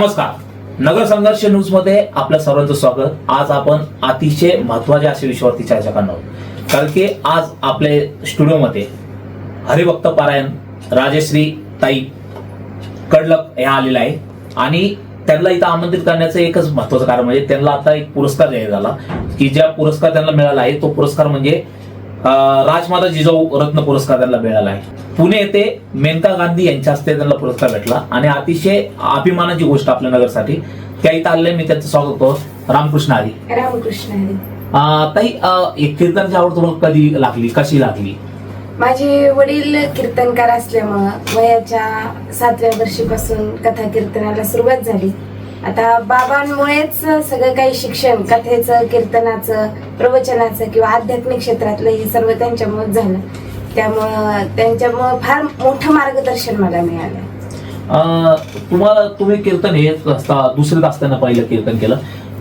नमस्कार. नगर संघर्ष न्यूजमध्ये आपल्या सर्वांचं स्वागत. आज आपण अतिशय महत्त्वाच्या अशा विषयावरती चर्चा करणार आहोत. कारण की आज आपले स्टुडिओमध्ये हरिभक्त पारायण राजश्री ताई कडलक ह्या आलेला आहे. आणि त्यांना इथं आमंत्रित करण्याचं एकच महत्वाचं कारण म्हणजे त्यांना आता एक पुरस्कार जाहीर झाला. की ज्या पुरस्कार त्यांना मिळाला आहे तो पुरस्कार म्हणजे राजमाता जिजाऊ रत्न पुरस्कार त्यांना मिळाला आहे. पुणे येथे मेनका गांधी यांच्या हस्ते त्यांना पुरस्कार भेटला आणि अतिशय अभिमानाची गोष्ट आपल्या नगरसाठी. त्या इथं आलेल्या मी त्यांचं स्वागत करतो. रामकृष्ण हरी रामकृष्ण ताई एक कीर्तनची आवड तुम्हाला कधी लागली? कशी लागली? माझे वडील कीर्तनकार असल्यामुळं वयाच्या सातव्या वर्षीपासून कथा कीर्तनाला सुरुवात झाली. आता बाबांमुळेच सगळं काही शिक्षण कथेचं कीर्तनाचं प्रवचनाचं किंवा आध्यात्मिक क्षेत्रातलं हे सर्व त्यांच्यामुळे झालं. त्यामुळं त्यांच्यामुळं फार मोठं मार्गदर्शन मला मिळालं. अं, तुम्हाला तुम्ही कीर्तन हे असता दुसरीत असताना पहिलं कीर्तन केलं.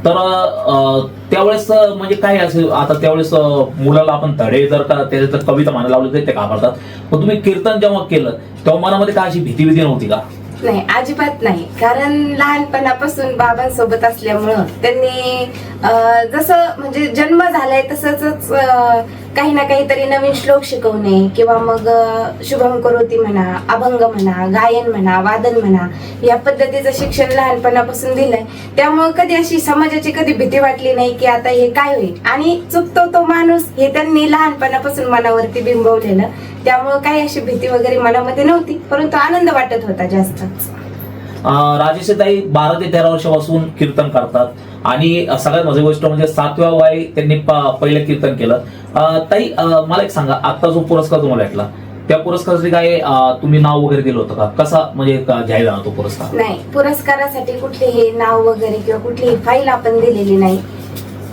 तर त्यावेळेस म्हणजे काय असेल आता त्यावेळेस मुलाला आपण धडे जर का त्याच्या जर कविता म्हणायला लावले तर ते घाबरतात. पण तुम्ही कीर्तन जेव्हा केलं तेव्हा मनामध्ये काय अशी भीती भीती नव्हती का? नाही अजिबात नाही. कारण लहानपणापासून बाबांसोबत असल्यामुळं त्यांनी जसं म्हणजे जन्म झालाय तसंच काही ना काहीतरी नवीन श्लोक शिकवणे किंवा मग शुभम करोती म्हणा अभंग म्हणा गायन म्हणा वादन म्हणा या पद्धतीचं शिक्षण लहानपणापासून दिलंय. त्यामुळे कधी अशी समाजाची कधी भीती वाटली नाही की आता हे काय होईल? आणि चुकतो तो माणूस हे त्यांनी लहानपणापासून मनावरती बिंबवलेलं. त्यामुळे काही अशी भीती वगैरे मनामध्ये नव्हती परंतु आनंद वाटत होता जास्त राजेश ताई बारा ते तेरा वर्षापासून कीर्तन करतात. आणि सगळ्यात माझी गोष्ट म्हणजे सातव्या वय त्यांनी पहिलं कीर्तन केलं. ताई मला एक सांगा आता जो पुरस्कार तुम्हाला भेटला त्या पुरस्कारासाठी काय तुम्ही नाव वगैरे दिलं होतं का? कसा म्हणजे जाहीर झाला तो पुरस्कार? नाही पुरस्कारासाठी कुठलेही नाव वगैरे किंवा कुठलीही फाईल आपण दिलेली नाही.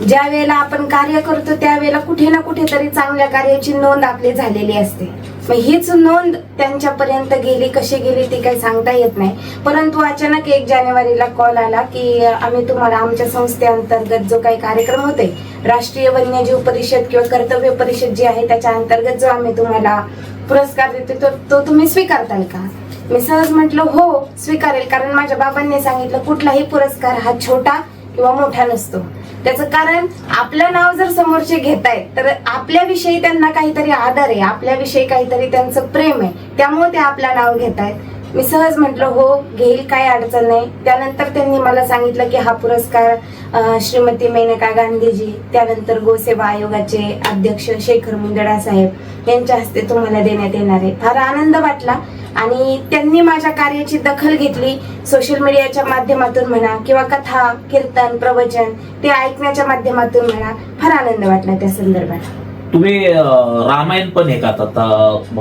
ज्या वेळेला आपण कार्य करतो त्यावेळेला कुठे ना कुठेतरी चांगल्या कार्याची नोंद आपली झालेली असते. मग हीच नोंद त्यांच्यापर्यंत गेली कशी गेली ती काही सांगता येत नाही. परंतु अचानक एक जानेवारीला कॉल आला की आम्ही तुम्हाला आमच्या संस्थेअंतर्गत जो काही कार्यक्रम होते राष्ट्रीय वन्यजीव परिषद किंवा कर्तव्य परिषद जी आहे त्याच्या अंतर्गत जो आम्ही तुम्हाला पुरस्कार देतो तो- तो तुम्ही स्वीकारताल का? मी सहज म्हटलं हो स्वीकारेल. कारण माझ्या बाबांनी सांगितलं कुठलाही पुरस्कार हा छोटा किंवा मोठा नसतो. त्याचं कारण आपलं नाव जर समोरचे घेतायत तर आपल्याविषयी त्यांना काहीतरी आदर आहे आपल्याविषयी काहीतरी त्यांचं प्रेम आहे त्यामुळे ते आपलं नाव घेतायत. मी सहज म्हटलं हो घेईल काय अडचण नाही. त्यानंतर त्यांनी मला सांगितलं की हा पुरस्कार श्रीमती मेनका गांधीजी त्यानंतर गोसेवा आयोगाचे अध्यक्ष शेखर मुंदडा साहेब यांच्या हस्ते तुम्हाला देण्यात येणार आहे. फार आनंद वाटला आणि त्यांनी माझ्या कार्याची दखल घेतली. सोशल मीडियाच्या माध्यमातून म्हणा किंवा कथा कीर्तन प्रवचन ते ऐकण्याच्या माध्यमातून म्हणा फार आनंद वाटला त्या संदर्भात. तुम्ही रामायण पण हे करतात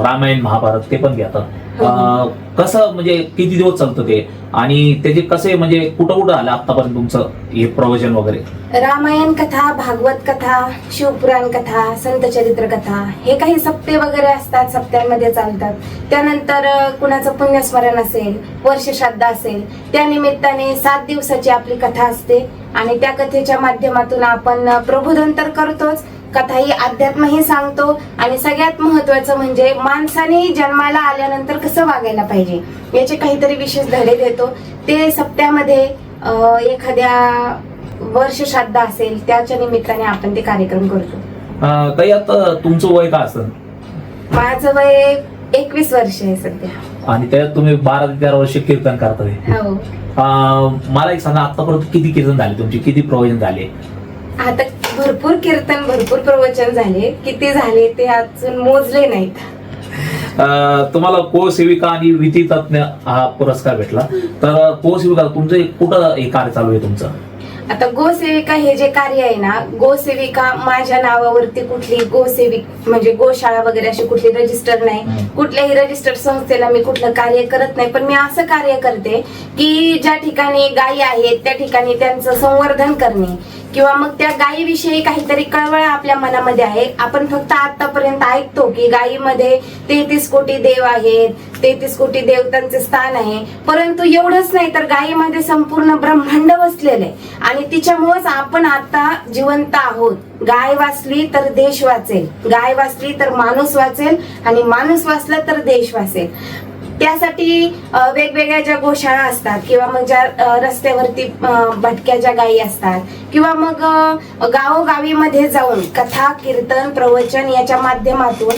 रामायण महाभारत ते पण घेतात. अं, कसं म्हणजे किती दिवस चालतं ते? आणि त्याचे कसे म्हणजे कुठं कुठं आलं आतापर्यंत तुमचं हे प्रवचन वगैरे? रामायण कथा भागवत कथा शिवपुराण कथा संत चरित्र कथा हे काही सप्ते वगैरे असतात सप्त्यांमध्ये चालतात. त्यानंतर कुणाचं पुण्यस्मरण असेल वर्षश्राद्ध असेल त्या निमित्ताने सात दिवसाची आपली कथा असते. आणि त्या कथेच्या माध्यमातून आपण प्रबोधन तर करतोच कथा ही अध्यात्मही सांगतो आणि सगळ्यात महत्वाचं म्हणजे माणसाने जन्माला आल्यानंतर कसं वागायला पाहिजे? याचे काहीतरी विशेष धडे देतो. ते सप्त्यामध्ये एखाद्या वर्ष श्राद्ध असेल त्याच्या निमित्ताने आपण ते कार्यक्रम करतो. ताई आता तुमचं वय काय असतं माझं वय एकवीस वर्ष आहे सध्या. आणि त्यात तुम्ही बारा ते तेरा वर्ष कीर्तन करताय. हो. अं, मला एक सांगा आतापर्यंत किती कीर्तन झाले तुमचे? किती प्रवचन झाले? आता भरपूर कीर्तन भरपूर प्रवचन झाले. किती झाले ते अजून मोजले नाहीत. अं, तुम्हाला को सेविका आणि विधी तज्ञ हा पुरस्कार भेटला. तर को सेविका तुमचं एक कुठं हे कार्य चालू आहे तुमचं? आता गोसेविका हे जे कार्य आहे ना गोसेविका माझ्या नावावरती कुठली गोसेविक म्हणजे गोशाळा वगैरे अशी कुठली रजिस्टर नाही. हम्म. कुठल्याही रजिस्टर संस्थेला मी कुठलं कार्य करत नाही. पण मी असं कार्य करते की ज्या ठिकाणी गायी आहेत त्या ठिकाणी त्यांचं संवर्धन करणे. किंवा मग त्या गायीविषयी काहीतरी कळवळ आपल्या मनामध्ये आहे आपण फक्त आतापर्यंत ऐकतो की गायीमध्ये तेहतीस कोटी देव आहेत. तेहतीस कोटी देवतांचे स्थान आहे. परंतु एवढंच नाही तर गायीमध्ये संपूर्ण ब्रह्मांड वसलेलं आहे. आणि तिच्यामुळेच आपण आता जिवंत आहोत. गाय वाचली तर देश वाचेल. गाय वाचली तर माणूस वाचेल आणि माणूस वाचला तर देश वाचेल. त्यासाठी वेगवेगळ्या ज्या गोशाळा असतात किंवा मग ज्या रस्त्यावरती भटक्या ज्या गायी असतात किंवा मग गावोगावी मध्ये जाऊन कथा कीर्तन प्रवचन याच्या माध्यमातून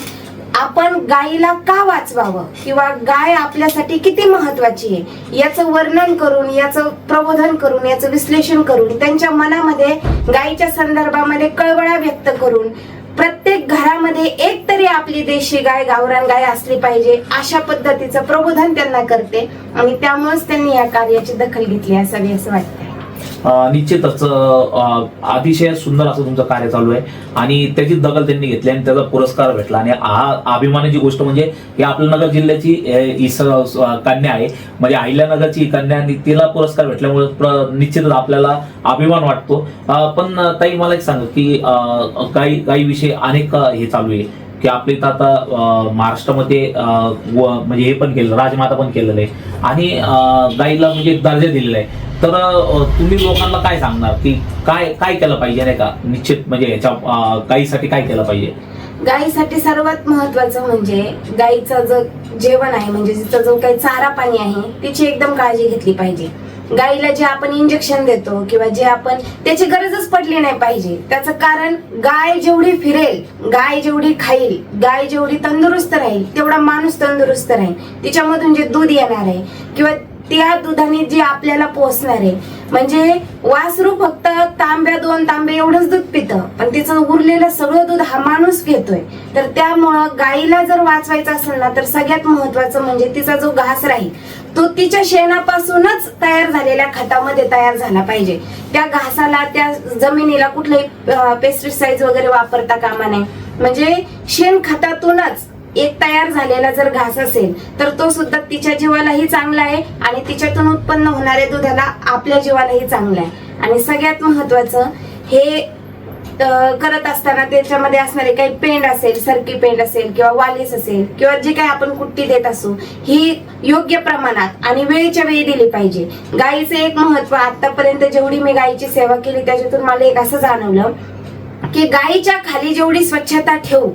आपण गायीला का वाचवावं? किंवा गाय आपल्यासाठी किती महत्वाची आहे? याचं वर्णन करून याचं प्रबोधन करून याचं विश्लेषण करून त्यांच्या मनामध्ये गायीच्या संदर्भामध्ये कळवळा व्यक्त करून प्रत्येक घरामध्ये एक तरी आपली देशी गाय गावरान गाय असली पाहिजे अशा पद्धतीचं प्रबोधन त्यांना करते. आणि त्यामुळेच त्यांनी या कार्याची दखल घेतली असावी असं वाटतं निश्चितच अं, अतिशय सुंदर असं तुमचं कार्य चालू आहे. आणि त्याची दखल त्यांनी घेतली आणि त्याचा पुरस्कार भेटला. आणि हा अभिमानाची गोष्ट म्हणजे ही आपल्या नगर जिल्ह्याची कन्या आहे. म्हणजे अहिल्यानगरची ही कन्या आणि तिला पुरस्कार भेटल्यामुळे निश्चितच आपल्याला अभिमान वाटतो. पण ताई मला एक सांग की अं, काही काही विषय अनेक हे चालू आहे. की आपले इथं आता अं, महाराष्ट्रामध्ये अं, व- म्हणजे हे पण केलं राजमाता पण केलेलं आहे. आणि गाईला म्हणजे एक दर्जा दिलेला आहे. तर तुम्ही लोकांना काय सांगणार? की काय काय केलं पाहिजे नाही का? निश्चित म्हणजे याच्या गायीसाठी काय केलं पाहिजे? गायीसाठी सर्वात महत्वाचं म्हणजे गायीचं जो जेवण आहे म्हणजे तिचा जो काही चारा पाणी आहे तिची एकदम काळजी घेतली पाहिजे. गायीला जे आपण इंजेक्शन देतो किंवा जे आपण त्याची गरजच पडली नाही पाहिजे. त्याचं कारण गाय जेवढी फिरेल गाय जेवढी खाईल गाय जेवढी तंदुरुस्त राहील तेवढा माणूस तंदुरुस्त राहील. तिच्यामधून जे दूध येणार आहे किंवा त्या दुधाने जे आपल्याला पोचणार आहे. म्हणजे वासरू फक्त तांब्या दोन तांबे एवढंच दूध पितं पण तिचं उरलेलं सगळं दूध हा माणूस घेतोय. तर त्यामुळं गाईला जर वाचवायचं असेल ना तर सगळ्यात महत्वाचं म्हणजे तिचा जो घास राहील तो तिच्या शेणापासूनच तयार झालेल्या खतामध्ये तयार झाला पाहिजे. त्या घासाला त्या जमिनीला कुठलंही पेस्टिसाइड वगैरे वापरता कामा नये. म्हणजे शेण खतातूनच एक तयार झालेला जर घास असेल तर तो सुद्धा तिच्या जीवालाही चांगला आहे आणि तिच्यातून उत्पन्न होणाऱ्या दुधाला आपल्या जीवालाही चांगला आहे. आणि सगळ्यात महत्वाचं हे करत असताना त्याच्यामध्ये असणारे काही पेंड असेल सरकी पेंड असेल किंवा वालीस असेल किंवा जे काही आपण कुट्टी देत असू ही योग्य प्रमाणात आणि वेळेच्या वेळी दिली पाहिजे. गायीचं एक महत्त्व आतापर्यंत जेवढी मी गायीची सेवा केली त्याच्यातून मला एक असं जाणवलं की गायीच्या खाली जेवढी स्वच्छता ठेवू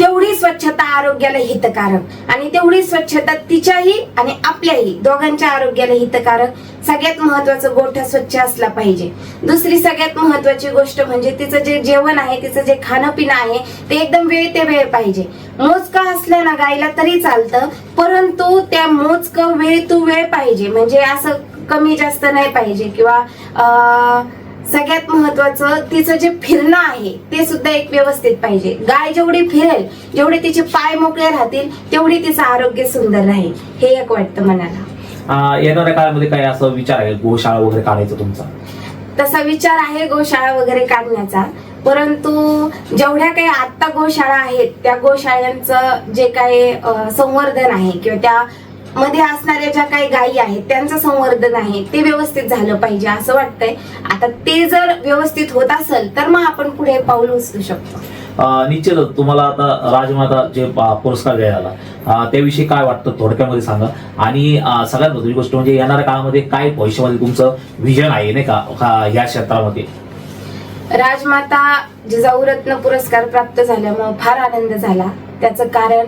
तेवढी स्वच्छता आरोग्याला हितकारक. आणि तेवढी स्वच्छता तिच्याही आणि आपल्याही दोघांच्या आरोग्याला हितकारक. सगळ्यात महत्वाचं गोठा स्वच्छ असला पाहिजे. दुसरी सगळ्यात महत्वाची गोष्ट म्हणजे तिचं जे जेवण आहे तिचं जे खाणं पिणं आहे ते एकदम वेळ ते वेळ पाहिजे. मोजकं असलं ना गायला तरी चालतं परंतु त्या मोजकं वेळ तू वेळ पाहिजे. म्हणजे असं कमी जास्त नाही पाहिजे किंवा अं, सगळ्यात महत्वाचं तिचं जे फिरणं आहे ते सुद्धा एक व्यवस्थित पाहिजे. गाय जेवढी फिरेल जेवढे तिचे पाय मोकळे राहतील तेवढी तिचं आरोग्य सुंदर राहील. हे एक वाटतं मनाला. येणाऱ्या काळामध्ये काय असं विचार आहे? गोशाळा वगैरे काढायचा तुमचा? तसा विचार आहे गोशाळा वगैरे काढण्याचा. परंतु जेवढ्या काही आत्ता गोशाळा आहेत त्या गोशाळांचं जे काही संवर्धन आहे किंवा त्या मध्ये असणाऱ्या ज्या काही गायी आहेत त्यांचं संवर्धन आहे ते व्यवस्थित झालं पाहिजे असं वाटतंय. आता ते जर व्यवस्थित होत असेल तर मग आपण पुढे पाऊल उचलू शकतो. निश्चितच तुम्हाला आता राजमाता जे पुरस्कार मिळाला त्याविषयी काय वाटतं थोडक्यामध्ये सांगा. आणि सगळ्यात महत्वाची गोष्ट म्हणजे येणाऱ्या काळामध्ये काय भविष्यामध्ये तुमचं विजन आहे नाही का ह्या क्षेत्रामध्ये? राजमाता जिजाऊ रत्न पुरस्कार प्राप्त झाल्यामुळे फार आनंद झाला. त्याचं कारण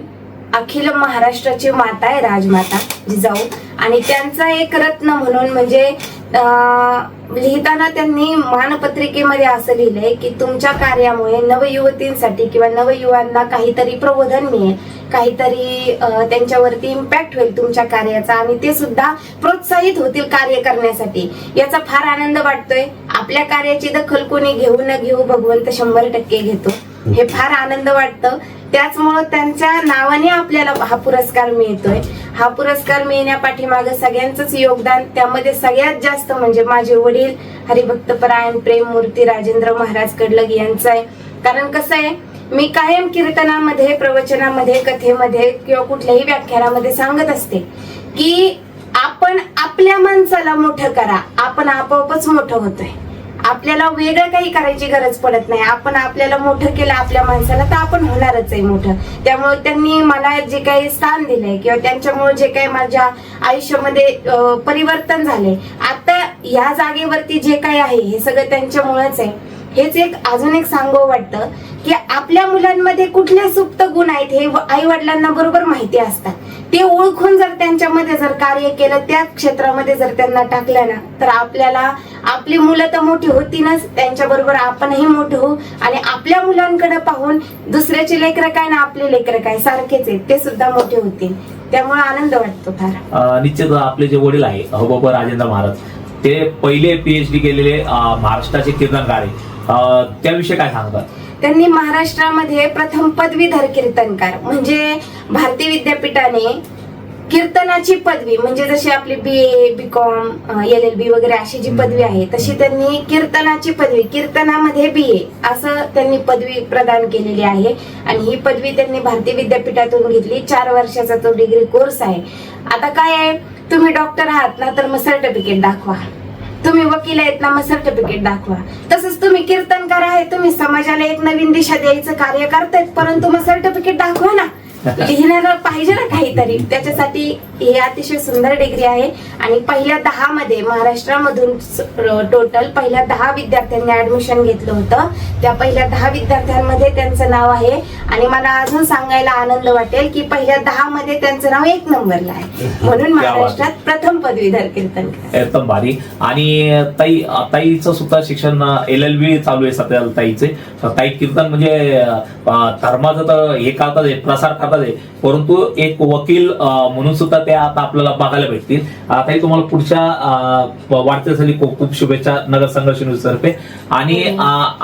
अखिल महाराष्ट्राची माता आहे राजमाता जिजाऊ. आणि त्यांचा एक रत्न म्हणून म्हणजे, म्हणजे लिहिताना त्यांनी मानपत्रिकेमध्ये असं लिहिलंय की तुमच्या कार्यामुळे नवयुवतींसाठी किंवा नवयुवांना काहीतरी प्रबोधन मिळेल काहीतरी त्यांच्यावरती इम्पॅक्ट होईल तुमच्या कार्याचा आणि ते सुद्धा प्रोत्साहित होतील कार्य करण्यासाठी. याचा फार आनंद वाटतोय. आपल्या कार्याची दखल कोणी घेऊ न घेऊ भगवंत शंभर टक्के घेतो. हे फार आनंद वाटतं. त्याचमुळं त्यांच्या नावाने आपल्याला हा पुरस्कार मिळतोय. हा पुरस्कार मिळण्यापाठीमागं सगळ्यांचंच योगदान त्यामध्ये सगळ्यात जास्त म्हणजे माझे वडील हरिभक्त परायण प्रेम मूर्ती राजेंद्र महाराज कडलग यांचं आहे. कारण कसं आहे मी कायम कीर्तनामध्ये प्रवचनामध्ये कथेमध्ये किंवा कुठल्याही व्याख्यानामध्ये सांगत असते की आपण आपल्या माणसाला मोठं करा आपण आपोआपच मोठं होतोय. आपल्याला वेगळं काही करायची गरज पडत नाही. आपण आपल्याला मोठं केलं आपल्या माणसाला तर आपण होणारच आहे मोठं. त्यामुळे त्यांनी मला जे काही स्थान दिलंय किंवा त्यांच्यामुळे जे काही माझ्या आयुष्यामध्ये परिवर्तन झाले आता या जागेवरती जे काही आहे हे सगळं त्यांच्यामुळेच आहे. हेच एक अजून एक सांगू वाटतं की आपल्या मुलांमध्ये कुठले सुप्त गुण आहेत हे आई वडिलांना बरोबर माहिती असतात. ते ओळखून जर त्यांच्यामध्ये जर कार्य केलं त्या क्षेत्रामध्ये जर त्यांना टाकलं ना तर आपल्याला आपली मुलं तर मोठी होतीनच त्यांच्याबरोबर आपणही मोठे होऊ आणि आपल्या मुलांकडे पाहून दुसऱ्याचे लेकरं काय ना आपले लेकरं काय सारखेच आहेत ते सुद्धा मोठे होतील. त्यामुळे आनंद वाटतो फार. निश्चित आपले जे वडील आहे अहोबाब राजेंद्र महाराज ते पहिले पीएचडी केलेले महाराष्ट्राचे कीर्तनकार आहे त्याविषयी काय सांगतात? त्यांनी महाराष्ट्रामध्ये प्रथम पदवीधर कीर्तनकार म्हणजे भारतीय विद्यापीठाने कीर्तनाची पदवी म्हणजे जशी आपली B A B Com L L B वगैरे अशी जी पदवी आहे तशी त्यांनी कीर्तनाची पदवी कीर्तनामध्ये बी ए असं त्यांनी पदवी प्रदान केलेली आहे. आणि ही पदवी त्यांनी भारतीय विद्यापीठातून घेतली. चार वर्षाचा तो डिग्री कोर्स आहे. आता काय आहे? तुम्ही डॉक्टर आहात ना तर मग सर्टिफिकेट दाखवा. तुम्ही वकील आहेत ना मग सर्टिफिकेट दाखवा. तसंच तुम्ही कीर्तनकार आहे तुम्ही समाजाला एक नवीन दिशा द्यायचं कार्य करतायत परंतु मग सर्टिफिकेट दाखवा ना. लिहिणारा पाहिजे ना काहीतरी. त्याच्यासाठी ही अतिशय सुंदर डिग्री आहे. आणि पहिल्या दहा मध्ये महाराष्ट्रामधून टोटल पहिल्या दहा विद्यार्थ्यांनी ऍडमिशन घेतलं होतं. त्या पहिल्या दहा विद्यार्थ्यांमध्ये त्यांचं नाव आहे. आणि मला अजून सांगायला आनंद वाटेल की पहिल्या दहा मध्ये त्यांचं नाव एक नंबरला आहे. म्हणून. महाराष्ट्रात प्रथम पदवीधर कीर्तनकार एकदम भारी. आणि ताई ताईचं सुद्धा शिक्षण एल एल बी चालू आहे सध्या ताईचे. ताई कीर्तन म्हणजे धर्माचं तर हे करतात प्रसार करतात आहे परंतु एक वकील म्हणून सुद्धा ते आता आपल्याला बघायला भेटतील. आताही तुम्हाला पुढच्या वाढत्या वाढदिवसासाठी खूप खूप शुभेच्छा नगर संघर्ष न्यूज तर्फे आणि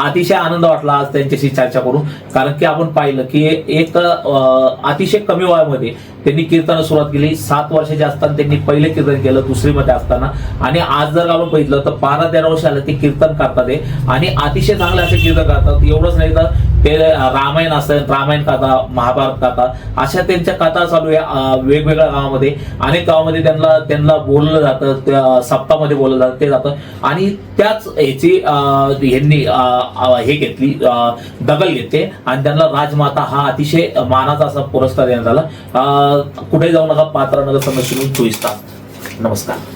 अतिशय आनंद वाटला आज त्यांच्याशी चर्चा करून. कारण की आपण पाहिलं की एक अं, अतिशय कमी वयामध्ये त्यांनी कीर्तन सुरुवात केली. सात वर्षाचे असताना त्यांनी पहिले कीर्तन केलं दुसरीमध्ये असताना. आणि आज जर आपण बघितलं तर बारा तेरा वर्ष आलं ते कीर्तन करतात आणि अतिशय चांगले असे कीर्तन करतात. एवढंच नाही तर ते रामायण असेल रामायण कथा महाभारत कथा अशा त्यांच्या कथा चालू आहे वेगवेगळ्या गावामध्ये अनेक गावामध्ये त्यांना त्यांना बोललं जातं त्या सप्तामध्ये बोललं जातं ते जातं. आणि त्याच ह्याची अं, यांनी हे घेतली दखल घेतली. आणि त्यांना राजमाता हा अतिशय मानाचा असा पुरस्कार देण्यात आला. अं, कुठे जाऊ नका पात्र नगर समस्या चोवीस तास. नमस्कार.